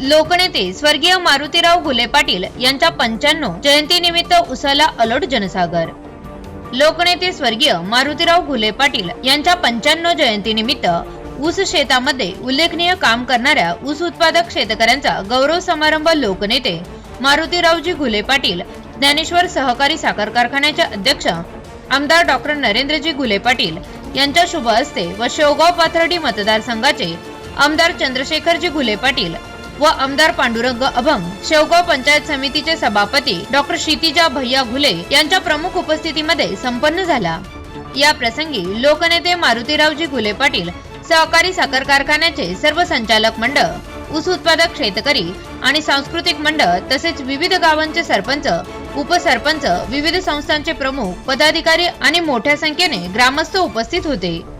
लोकनेते स्वर्गीय मारुतीराव घुले पाटील यांच्या पंच्याण्णव जयंतीनिमित्त उसाला अलोट जनसागर. लोकनेते स्वर्गीय मारुतीराव घुले पाटील यांच्या पंच्याण्णव जयंतीनिमित्त ऊस शेतामध्ये उल्लेखनीय काम करणाऱ्या ऊस उत्पादक शेतकऱ्यांचा गौरव समारंभ लोकनेते मारुतीरावजी घुले पाटील ज्ञानेश्वर सहकारी साखर कारखान्याचे अध्यक्ष आमदार डॉक्टर नरेंद्रजी घुले पाटील यांच्या शुभ हस्ते व शेवगाव पाथर्डी मतदारसंघाचे आमदार चंद्रशेखरजी घुले पाटील व आमदार पांडुरंग अभंग शेवगाव पंचायत समितीचे सभापती डॉक्टर क्षितिजा भैया घुले यांच्या प्रमुख उपस्थितीमध्ये संपन्न झाला. या प्रसंगी लोकनेते मारुतीरावजी घुले पाटील सहकारी साखर कारखान्याचे सर्व संचालक मंडळ ऊस उत्पादक शेतकरी आणि सांस्कृतिक मंडळ तसेच विविध गावांचे सरपंच उपसरपंच विविध संस्थांचे प्रमुख पदाधिकारी आणि मोठ्या संख्येने ग्रामस्थ उपस्थित होते.